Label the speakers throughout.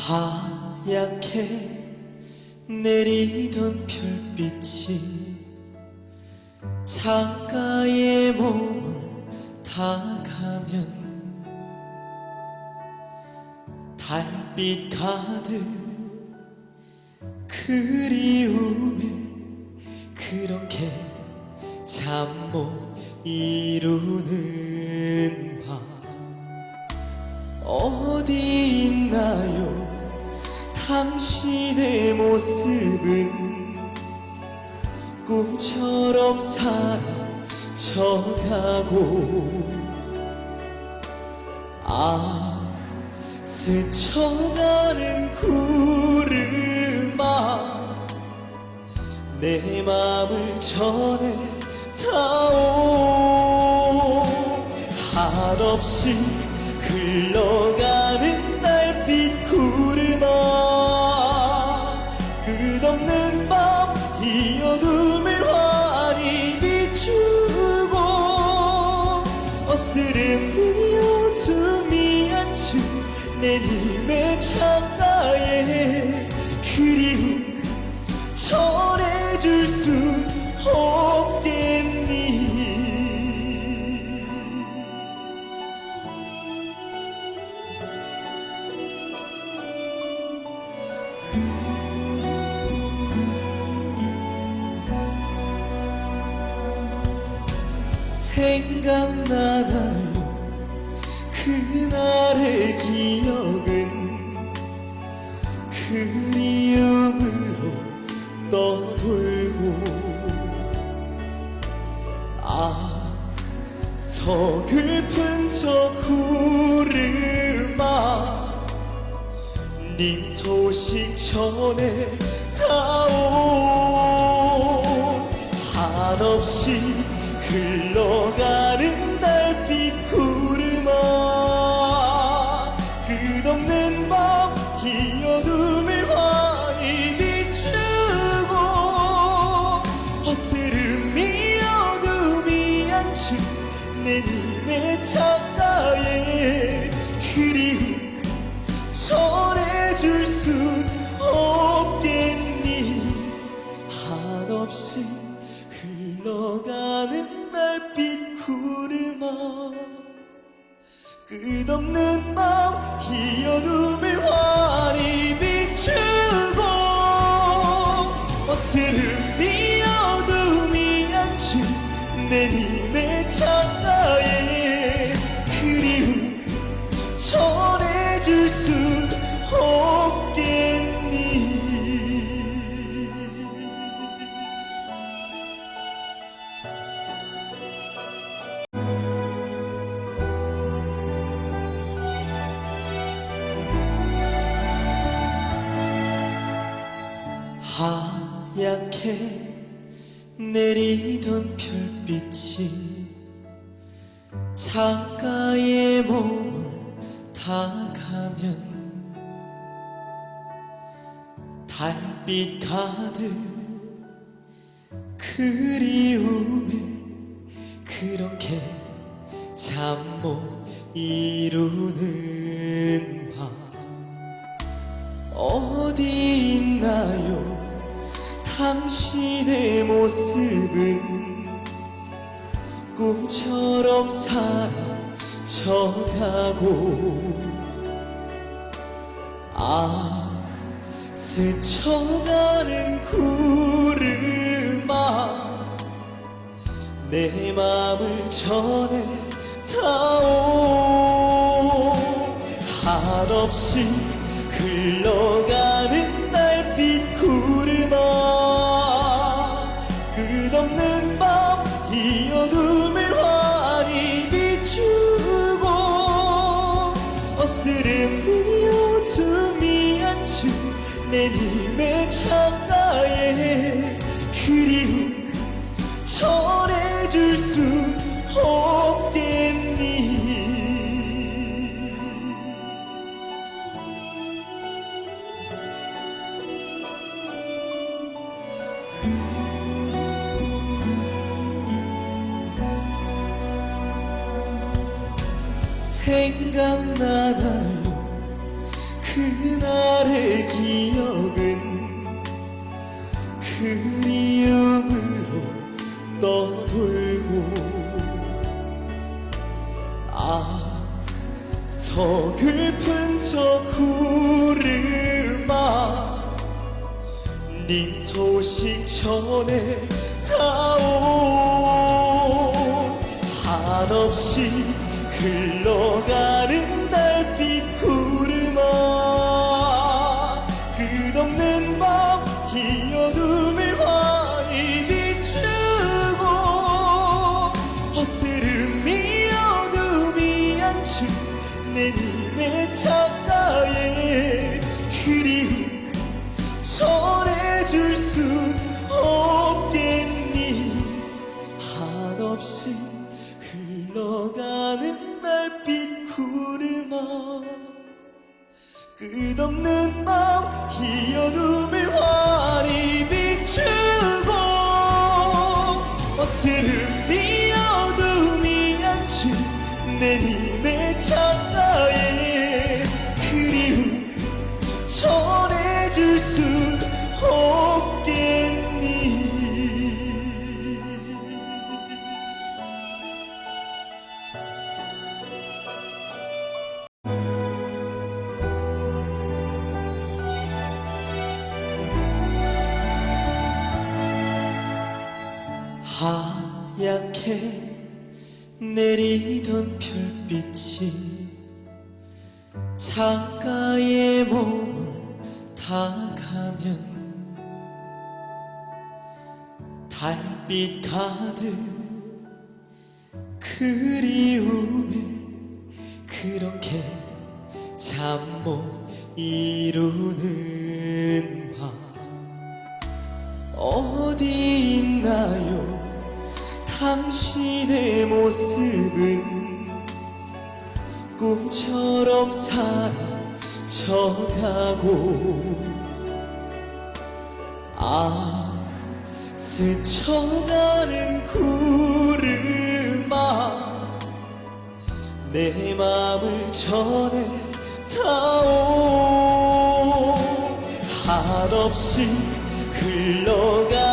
Speaker 1: 하얗게 내리던 별빛이 창가에 몸을 닿가면 달빛 가득 그리움에 그렇게 잠 못 이루 꿈처럼 사라져가고 아 스쳐가는 구름아 내 맘을 전해 다오. 한없이 흘러 생각나나요 그날의 기억은 그리움으로 떠돌고 아 서글픈 저 구름아 님 소식 전해 다오. 한없이 흘 내 님의 창가에 그리움 전해줄 순 없겠니? 하얗게 내리던 별빛이 창가에 몸을 닿가면 달빛 가득 그리움에 그렇게 잠 못 이루는 밤. 어디 있나요? 당신의 모습은 꿈처럼 사라져가고 아 스쳐가는 구름아 내 맘을 전해 다오. 한없이 흘러가 내 님의 창가에 그리움 전해줄 수 없겠니? 생각나나요 그날의 기억은 그리움으로 떠돌고 아 서글픈 저 구름아 님 소식 전해 다오. 한없이 흘러가는 별빛이 창가에 몸을 닿가면 달빛 가득 그리움에 그렇게 잠 못 이루는 밤. 어디 있나요? 당신의 모습은 꿈처럼 사라져가고 아 스쳐가는 구름아 내 맘을 전해 다오. 한없이 흘러가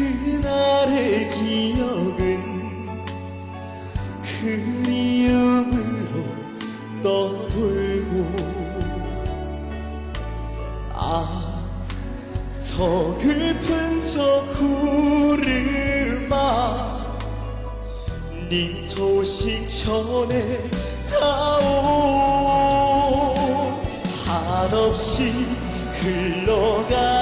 Speaker 1: 그날의 기억은 그리움으로 떠돌고 아 서글픈 저 구름아 님 소식 전해 다오. 한없이 흘러가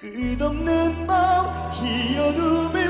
Speaker 1: 끝없는 밤이 어둠을